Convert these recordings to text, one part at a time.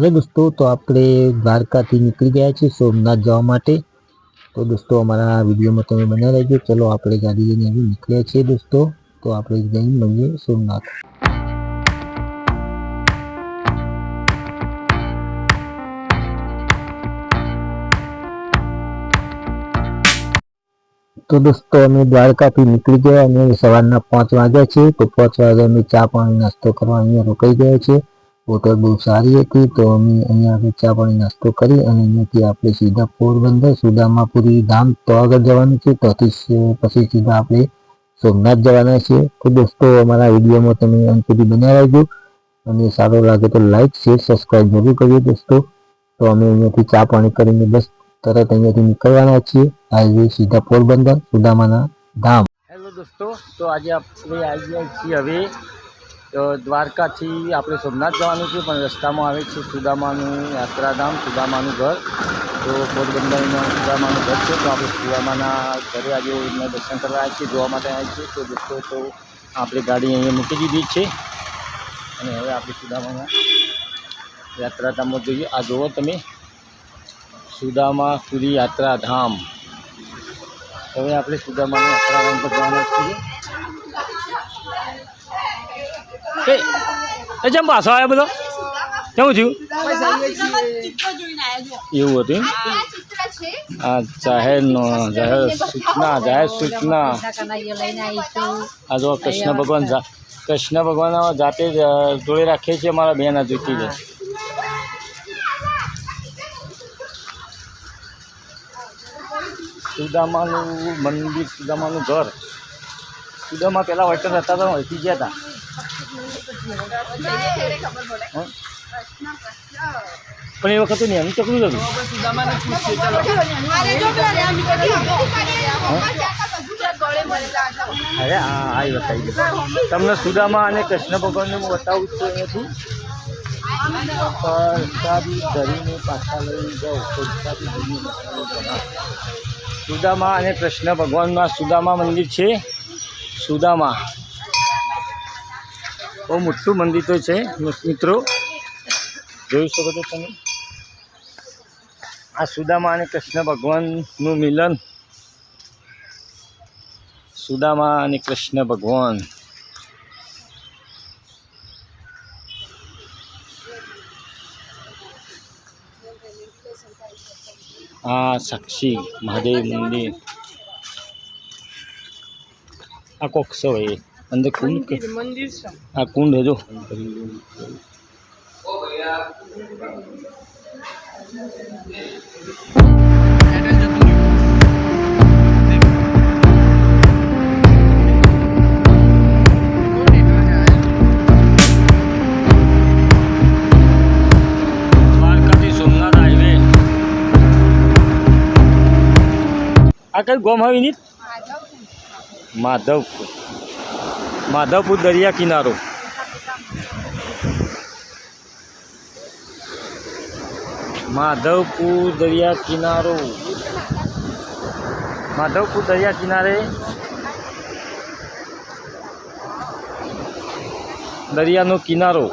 Hello દોસ્તો, તો આપણે દ્વારકાથી નીકળી ગયા છીએ સોમનાથ જવા માટે. તો દોસ્તો, અમારા વિડીયોમાં તમે બન્યા રહેજો. ચલો, આપણે ગાડી લઈને હવે નીકળ્યા છીએ દોસ્તો. તો આપણે જઈને મળીએ સોમનાથ. તો દોસ્તો, અમે દ્વારકાથી નીકળી ગયા અને સવારના પાંચ વાગ્યા છે. તો પાંચ વાગે અમે ચા પાણી નાસ્તો કરવા અહીંયા રોકાઈ ગયા છે હોટલ બહુ સારી હતી. તો અમે અહીંયા ચા પાણી નાસ્તો કરી અને અહીંયાથી આપણે સીધા પોરબંદર સુદામાપુરી ધામ તો આગળ જવાનું છે. ત્યાંથી પછી સીધા આપણે સોમનાથ જવાના છે. તો દોસ્તો, અમારા વિડીયોમાં તમે અંત સુધી બન્યા રહેજો. અને સારો લાગે તો લાઈક, શેર સબસ્ક્રાઈબ જરૂર કરજો દોસ્તો. તો અમે અહીંયાથી ચા પાણી કરીને બસ તરત અહીંયાથી નીકળવાના છીએ. હાઈવે સીધા પોરબંદર સુદામાના ધામ. હેલો દોસ્તો, તો આજે આપણે આવી ગયા છીએ હવે દ્વારકાથી આપણે સોમનાથ જવાનું છે, પણ રસ્તામાં આવે છે સુદામાનું યાત્રાધામ, સુદામાનું ઘર. તો પોરબંદરમાં સુદામાનું ઘર છે, તો આપણે સુદામાના ઘરે આજે એમને દર્શન કરવા આવ્યા છીએ, જોવા માટે આવ્યા છીએ. તો દોસ્તો, તો આપણે ગાડી અહીંયા મૂકી દીધી છે. અને હવે આપણે સુદામાના યાત્રાધામમાં જોઈએ. આ જુઓ તમે, સુદામા સુરી યાત્રાધામ. હવે આપણે સુદામાના યાત્રાધામ પર જવાના છીએ. એ જેમ પાછો આવ્યો બધો? કેવું થયું? એવું હતું આ જાહેરનો જાહેર સૂચના જાહેર સૂચના. આ જો કૃષ્ણ ભગવાન કૃષ્ણ ભગવાન જાતે જ જોડે રાખીએ છીએ અમારા બેન આ જ. સુદામાનું મંદિર, સુદામાનું ઘર. સુદામા પેલા હોટલ હતા તો વળતી ગયા હતા? પણ એ વખતે એનું ચકલું જ હતું. અરે હા બતાવી દે તમને સુદામા અને કૃષ્ણ ભગવાનને હું બતાવું છું અહીંયાથી પ્રસાદી ધરીને પાછા સુદામા અને કૃષ્ણ ભગવાનના સુદામા મંદિર છે સુદામા. બહુ મોટું મંદિર તો છે મિત્રો. જોઈ શકો છો તમે. આ સુદામા અને કૃષ્ણ ભગવાનનું મિલન. સુદામા અને કૃષ્ણ ભગવાન. આ સાક્ષી મહાદેવ મંદિર. આ કોક્ષો છે ભાઈ અંદર કુંડ કે આ કુંડ હે જો દ્વારકાથી સોમનાથ હાઈવે આ કઈ ગોમ આવી ની માધવપુર. માધવપુર દરિયા કિનારો. માધવપુર દરિયા કિનારો. માધવપુર દરિયા કિનારે દરિયાનો કિનારો.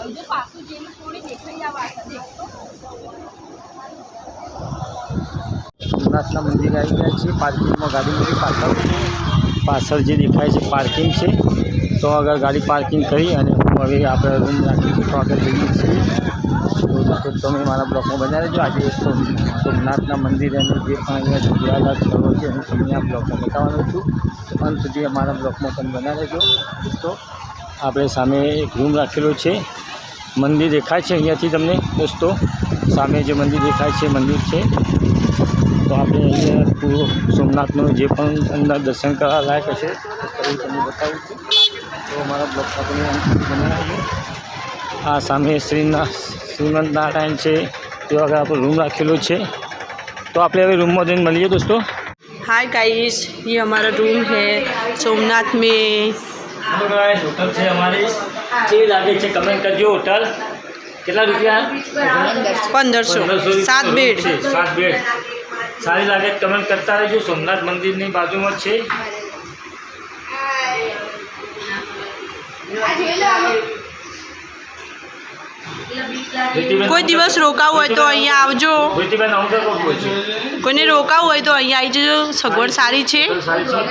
સોમનાથના મંદિરે આવી ગયા છીએ પાર્કિંગમાં ગાડી મૂકી પાછળ પાછળ જે દેખાય છે, પાર્કિંગ છે. તો આગળ ગાડી પાર્કિંગ કરી અને હું હવે આપણે રૂમ રાખી તો આગળ જઈએ છીએ. તો તમે મારા બ્લોગમાં બનાવી રહેજો. આજે સોમ, સોમનાથના મંદિર અને જે પણ અહીંયા જોડાયેલા સ્થળો છે, હું તમને આ બ્લોગમાં બતાવવાનો છું. અંત સુધી અમારા બ્લોગમાં તમે બનાવી રહેજો. તો આપણે સામે એક રૂમ રાખેલો છે. મંદિર દેખાય છે અહીંયાથી તમને, દોસ્તો. સામે જે મંદિર દેખાય છે મંદિર છે. તો આપણે અહીંયા પૂરું સોમનાથનું જે પણ અંદર દર્શન કરવા લાયક હશે, એ તમને બતાવું છું તો અમારા બ્લોગ આપણે બનાવીએ આ સામે શ્રીનાથ શ્રીમંત નારાયણ છે તે આગળ આપણે રૂમ રાખેલો છે તો આપણે હવે રૂમમાં જઈને મળીએ દોસ્તો हाय गाइस ये हमारा रूम है सोमनाथ में હેલો ગાઈસ હોટલ છે અમારી કેવી લાગે છે કમેન્ટ કરજો હોટલ કેટલા રૂપિયા पंद्रह सौ सात बेड છે સાત બેડ સારી લાગે તો કમેન્ટ કરતા રહેજો સોમનાથ મંદિરની બાજુમાં જ છે કોઈ દિવસ રોકાવું હોય તો અહીંયા આવજો. કોઈને રોકાવું હોય તો અહીંયા આવી જજો. સગવડ સારી છે. સારી છે.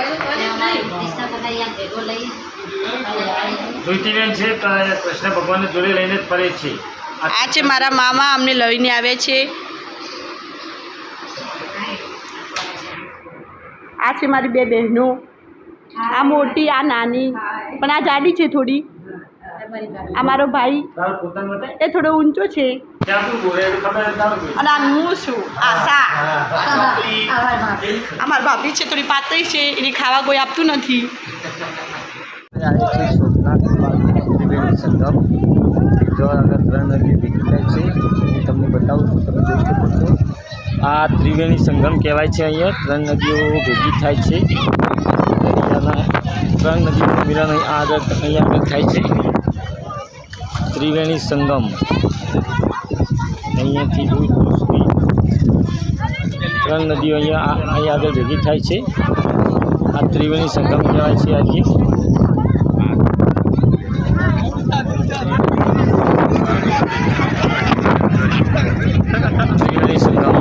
ધૃતિબેન છે ક- કૃષ્ણ ભગવાનને જોડે લઈને જ ફરે છે. આ છે મારા મામા અમને લઈને આવે છે. આ છે મારી બે બહેનો. આ મોટી આ નાની. પણ આ જાડી છે થોડી. આ મારો ભાઈ. તારું પોતાનું બતાય એ થોડો ઊંચો છે. અને આ હું છું. આશા. આ મારી ભાભી છે થોડી પાતળી છે એને ખાવા કોઈ આપતું નથી. આવે છે સોમનાથ ત્રિવેણી સંગમ જો ત્રણ નદી ભેગી થાય છે તમને બતાવું છું તમે જોઈ શકો છો આ ત્રિવેણી સંગમ કહેવાય છે અહીંયા. ત્રણ નદીઓ ભેગી થાય છે. ત્રણ નદીનું મિલન આગળ અહીંયા આગળ થાય છે. ત્રિવેણી સંગમ. અહીંયાથી દૂર દૂર સુધી. ત્રણ નદીઓ અહીંયા અહીંયા અહીં આગળ ભેગી થાય છે. આ ત્રિવેણી સંગમ કહેવાય છે આજે ત્રિવેણી સંગમ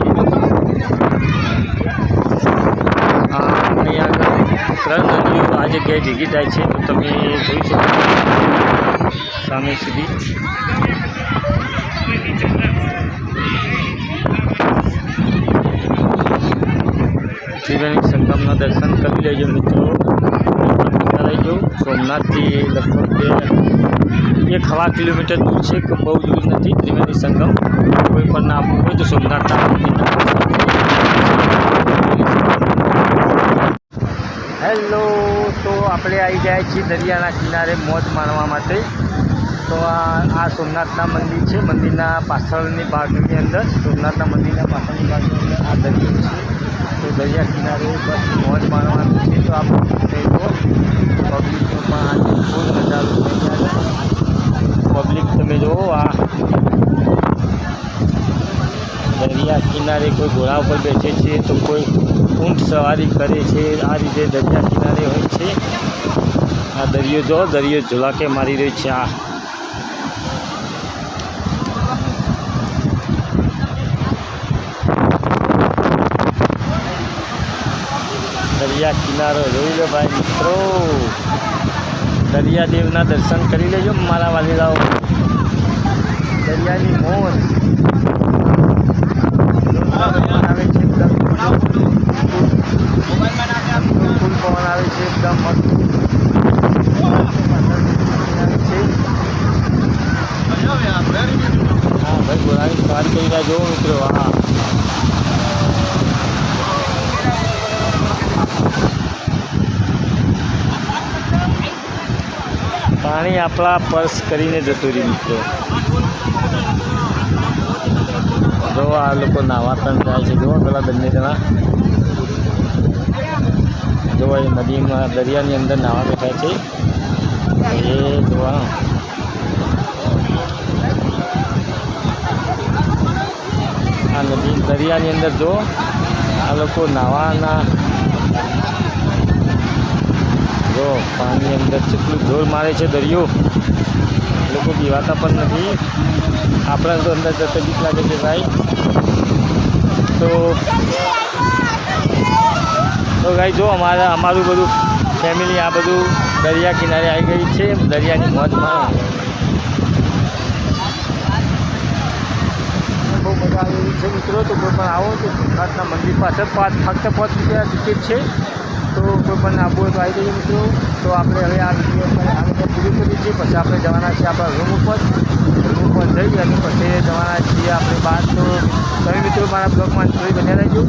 આ અહીંયા આગળ ત્રણ નદીઓ આ જગ્યાએ ભેગી થાય છે, તો તમે જોઈ શકો. સામે સુધી. ત્રિવેણી સંગમના દર્શન કરી લેજો મિત્રો. કરતા સોમનાથથી લગભગ બે એક હવા કિલોમીટર દૂર છે, કે બહુ દૂર નથી, ત્રિવેણી સંગમ. કોઈ પણ ના આપવું હોય તો સોમનાથ હેલો. તો આપણે આવી ગયા છીએ દરિયાના કિનારે મોજ માણવા માટે. તો આ સોમનાથના મંદિર છે. મંદિરના પાછળની ભાગની અંદર સોમનાથના મંદિરના પાછળની ભાગની અંદર આ દરિયો છે. તો દરિયા કિનારે બસ મોજ માણવાનું છે. તો આપણે તો પબ્લિકનો પણ આજે ફૂલ નજારો થઈ જાય પબ્લિક તમે જુઓ આ દરિયા કિનારે કોઈ ઘોડા ઉપર બેઠે છે, તો કોઈ ઊંટ સવારી કરે છે. આ રીતે દરિયા કિનારે હોય છે. આ દરિયો જો, દરિયો ઝુલાકે મારી રહ્યો છે. આ. દરિયા કિનારો જોઈ લો ભાઈ મિત્રો. દરિયાદેવના દર્શન કરી લેજો, મારા વાલીલાઓ દરિયાની મોજ આવે છે એકદમ ફૂલ પવન આવે છે એકદમ મસ્ત આવે છે હા ભાઈ ઘોડાની સવારી કરી રહ્યા જો મિત્રો હા પાણી આપણા પર્સ કરીને જતું રહ્યું, મિત્રો. જો આ લોકો નાવા પણ જાય છે. જુઓ પેલા બંને જણા. જો એ નદીમાં, દરિયાની અંદર નાવા બેઠા છે. એ જોવા આ નદી, દરિયાની અંદર જો આ લોકો નાવાના જો, પાણી અંદર કેટલું જોર મારે છે દરિયો. લોકો પીવાતા પણ નથી. આપણા તો અંદર જતો બીક લાગે છે ભાઈ. તો તો ભાઈ જો, અમારા, અમારું બધું ફેમિલી આ બધું દરિયા કિનારે આવી ગઈ છે. દરિયાની મોજમાં બહુ મજા આવી છે મિત્રો. તો કોઈ પણ આવો તો સોમનાથના મંદિર પાછળ પાંચ ફક્ત પાંચ રૂપિયા ટિકિટ છે. તો કોઈ પણ આવવું હોય તો આવી જઈએ મિત્રો. તો આપણે હવે આ વીડિયો આગળ પૂરી કરી છીએ. પછી આપણે જવાના છીએ આપણા રૂમ ઉપર. રૂમ ઉપર જઈ અને પછી જવાના છીએ આપણે બહાર. તો તમે મિત્રો મારા બ્લોગમાં જોઈ બન્યા રહેજો.